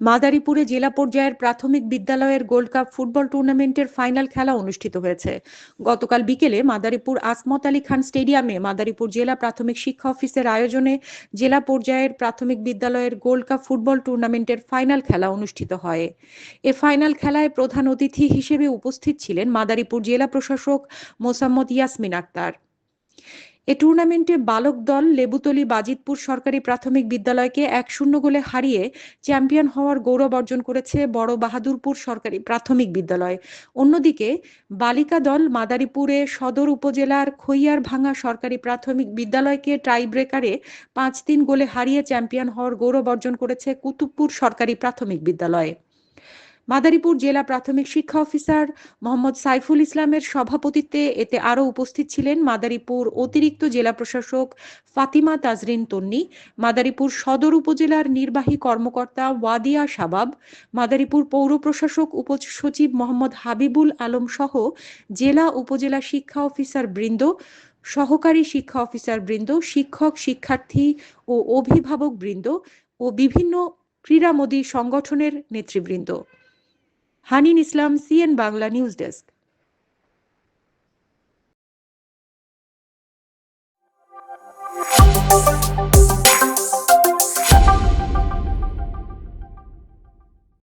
মাদারীপুরে জেলা পর্যায়ের প্রাথমিক বিদ্যালয়ের গোল্ড কাপ ফুটবল টুর্নামেন্টের ফাইনাল খেলা অনুষ্ঠিত হয়েছে। গতকাল বিকেলে মাদারীপুর আসমত আলী খান স্টেডিয়ামে মাদারীপুর জেলা প্রাথমিক শিক্ষা অফিসের আয়োজনে জেলা পর্যায়ের প্রাথমিক বিদ্যালয়ের গোল্ড কাপ ফুটবল টুর্নামেন্টের ফাইনাল খেলা অনুষ্ঠিত হয়। এ ফাইনাল খেলায় প্রধান অতিথি হিসেবে উপস্থিত ছিলেন মাদারীপুর জেলা প্রশাসক মোসাম্মদ ইয়াসমিন আক্তার। এ টুর্নামেন্টে বালক দল লেবুতলি বাজিতপুর সরকারি প্রাথমিক বিদ্যালয়কে এক শূন্য গোলে হারিয়ে চ্যাম্পিয়ন হওয়ার গৌরব অর্জন করেছে বড় বাহাদুরপুর সরকারি প্রাথমিক বিদ্যালয়। অন্যদিকে বালিকা দল মাদারীপুরে সদর উপজেলার খৈয়ার ভাঙা সরকারি প্রাথমিক বিদ্যালয়কে টাই ব্রেকারে পাঁচ তিন গোলে হারিয়ে চ্যাম্পিয়ন হওয়ার গৌরব অর্জন করেছে কুতুবপুর সরকারি প্রাথমিক বিদ্যালয়। মাদারীপুর জেলা প্রাথমিক শিক্ষা অফিসার মোহাম্মদ সাইফুল ইসলামের সভাপতিত্বে এতে আরও উপস্থিত ছিলেন মাদারীপুর অতিরিক্ত জেলা প্রশাসক ফাতিমা তাজরিন তন্নি, মাদারীপুর সদর উপজেলার নির্বাহী কর্মকর্তা ওয়াদিয়া শাবাব, মাদারীপুর পৌর প্রশাসক উপসচিব মোহাম্মদ হাবিবুল আলম সহ জেলা উপজেলা শিক্ষা অফিসার বৃন্দ, সহকারী শিক্ষা অফিসার বৃন্দ, শিক্ষক, শিক্ষার্থী ও অভিভাবক বৃন্দ ও বিভিন্ন ক্রীড়ামোদী সংগঠনের নেতৃবৃন্দ। Hanin Islam CN Bangla news desk.